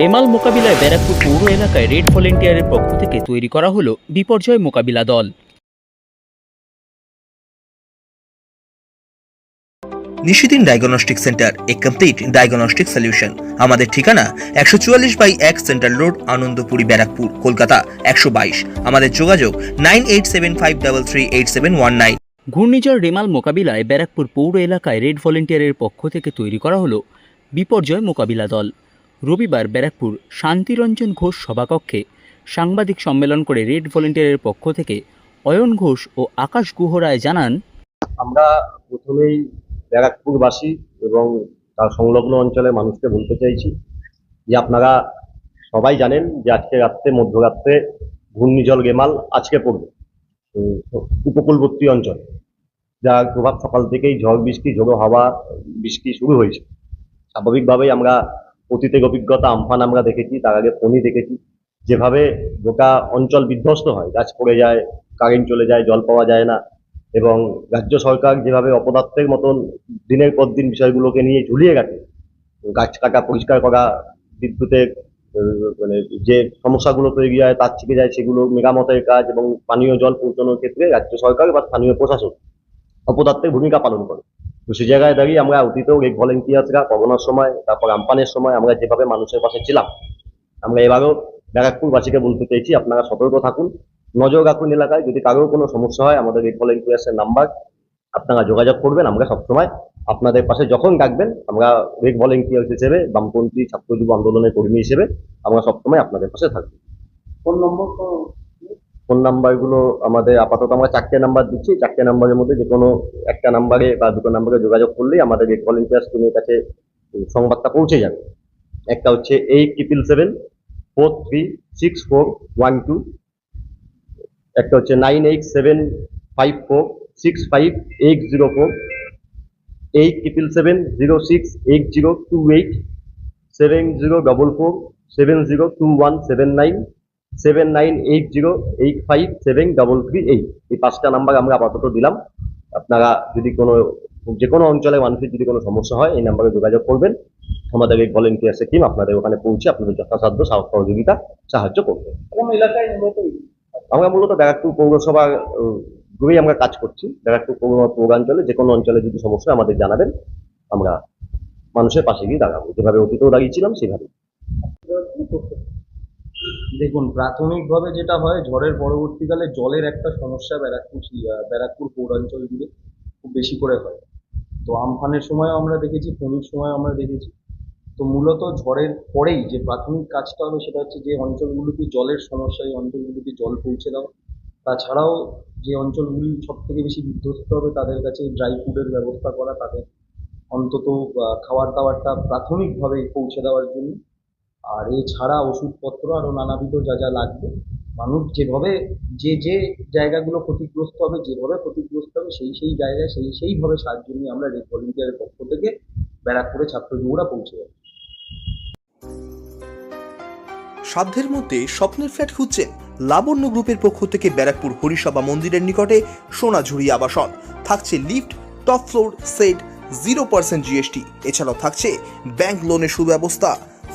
রেমাল মোকাবিলায় ব্যারাকপুর পৌর এলাকায় রেড ভলেন্টিয়ারের পক্ষ থেকে তৈরি করা হলো বিপর্যয় মোকাবিলা দল। নিশিদিন ডায়াগনস্টিক সেন্টার এ কমপ্লিট ডায়াগনস্টিক সলিউশন আমাদের ঠিকানা একশো চুয়াল্লিশ বাই এক সেন্ট্রাল রোড আনন্দপুরি ব্যারাকপুর কলকাতা একশো বাইশ। আমাদের যোগাযোগ nine eight seven five double three eight seven one nine. ঘূর্ণিঝড় রেমাল মোকাবিলায় ব্যারাকপুর পৌর এলাকায় রেড ভলেন্টিয়ারের পক্ষ থেকে তৈরি করা হলো বিপর্যয় মোকাবিলা দল। রবিবার ব্যারাকপুর শান্তিরঞ্জন ঘোষ সভাকক্ষে সাংবাদিক সম্মেলন করে রেড ভলেন্টিয়ারের পক্ষ থেকে অয়ন ঘোষ ও আকাশ গুহ রায় জানান, আমরা প্রথমেই ব্যারাকপুরবাসী এবং তার সংলগ্ন অঞ্চলের মানুষকে বলতে চাইছি যে আপনারা সবাই জানেন যে আজকে রাত্রে, মধ্যরাত্রে ঘূর্ণিঝড় গেমাল আজকে পড়বে উপকূলবর্তী অঞ্চল। যার প্রভাব সকাল থেকেই ঝড়, বৃষ্টি, ঝোড়ো হাওয়া, বৃষ্টি শুরু হয়েছে। স্বাভাবিকভাবেই আমরা অতীতের অভিজ্ঞতা আমফান আমরা দেখেছি, তার আগে ফণি দেখেছি। যেভাবে গোটা অঞ্চল বিধ্বস্ত হয়, গাছ পড়ে যায় কারেন্ট চলে যায়, জল পাওয়া যায় না, এবং রাজ্য সরকার যেভাবে অপদার্থের মতন দিনের পর দিন বিষয়গুলোকে নিয়ে ঝুলিয়ে রাখে গাছ কাটা, পরিষ্কার করা, বিদ্যুতের মানে যে সমস্যাগুলো তৈরি হয়, তার থেকে যায় সেগুলো মেরামতের কাজ এবং পানীয় জল পৌঁছানোর ক্ষেত্রে রাজ্য সরকার বা স্থানীয় প্রশাসন অপদার্থের ভূমিকা পালন করে। তো সে জায়গায় দাঁড়িয়ে আমরা অতীতেও এই ভলেন্টিয়ার্সরা করোনার সময়, তারপর আমপানের সময় আমরা যেভাবে মানুষের পাশে ছিলাম, আমরা এবারও ব্যারাকপুরবাসীকে বলতে চাইছি, আপনারা সতর্ক থাকুন। নজর রাখুন এলাকায়, যদি কারোর কোনো সমস্যা হয়, আমাদের রেড ভলেন্টিয়ার্সের নাম্বার আপনারা যোগাযোগ করবেন, আমরা সবসময় আপনাদের পাশে যখন ডাকবেন আমরা রেড ভলেন্টিয়ার্স হিসেবে বামপন্থী ছাত্র যুব আন্দোলনের কর্মী হিসেবে আমরা সবসময় আপনাদের পাশে থাকব। ফোন নম্বর ফোন নাম্বারগুলো আমাদের আপাতত আমরা চারটে নাম্বার দিচ্ছি। চারটে নাম্বারের মধ্যে যে কোনো একটা নাম্বারে বা দুটো নাম্বারে যোগাযোগ করলেই আমাদের রেড ভলেন্টিয়ার্স টিমের কাছে সংবাদটা পৌঁছে যাবে। একটা হচ্ছে eight triple seven four three six four one two একটা হচ্ছে nine eight seven five four six five eight zero four eight triple seven zero six eight zero two eight seven zero double four seven zero two one seven nine seven nine eight zero eight five seven double three eight এই পাঁচটা number আমরা আপাতত দিলাম। আপনারা যদি কোনো যে কোনো অঞ্চলের মানুষের যদি কোনো সমস্যা হয় এই নাম্বারে যোগাযোগ করবেন। আমাদের এই ভলেন্টিয়ার্সের টিম আপনাদের ওখানে পৌঁছে আপনাদের যথাসাধ্য সহযোগিতা সাহায্য করবে। এলাকায় আমরা মূলত ব্যারাকপুর পৌরসভার জুড়েই আমরা কাজ করছি। ব্যারাকপুর পৌর পৌরাঞ্চলে যে কোনো অঞ্চলে যদি সমস্যা আমাদের জানাবেন। আমরা মানুষের পাশে গিয়ে দাঁড়াবো। যেভাবে অতীতেও দাঁড়িয়েছিলাম সেভাবে দেখুন, প্রাথমিকভাবে যেটা হয়, ঝড়ের পরবর্তীকালে জলের একটা সমস্যা ব্যারাকপুর ব্যারাকপুর পৌরাঞ্চল জুড়ে খুব বেশি করে হয়। তো আমফানের সময় আমরা দেখেছি ফণির সময় আমরা দেখেছি। তো মূলত ঝড়ের পরেই যে প্রাথমিক কাজটা হবে সেটা হচ্ছে যে অঞ্চলগুলোতে জলের সমস্যা, এই অঞ্চলগুলোতে জল পৌঁছে দেওয়া। তাছাড়াও যে অঞ্চলগুলি সব থেকে বেশি বিধ্বস্ত হবে তাদের কাছে ড্রাই ফুডের ব্যবস্থা করা, তাদের অন্তত খাবার দাবারটা প্রাথমিকভাবে পৌঁছে দেওয়ার জন্য। আর এছাড়া ওষুধপত্র আরও নানাবিধ যা যা লাগবে, মানুষ যেভাবে, যে যে জায়গাগুলো ক্ষতিগ্রস্ত হবে, যেভাবে ক্ষতিগ্রস্ত হবে, সেই সেই জায়গায়, সেই সেইভাবে সাহায্য নিয়ে আমরা রেড ভলেন্টিয়ারের পক্ষ থেকে ব্যারাকপুরে ছাত্র যুবরা পৌঁছে যাব। সাধ্যের মধ্যে স্বপ্নের ফ্ল্যাট খুঁজছেন লাবণ্য গ্রুপের পক্ষ থেকে ব্যারাকপুর হরিসভা মন্দিরের নিকটে সোনাঝুরি আবাসন। থাকছে lift, top floor, set zero percent GST এছাড়াও থাকছে ব্যাংক লোনের সুব্যবস্থা।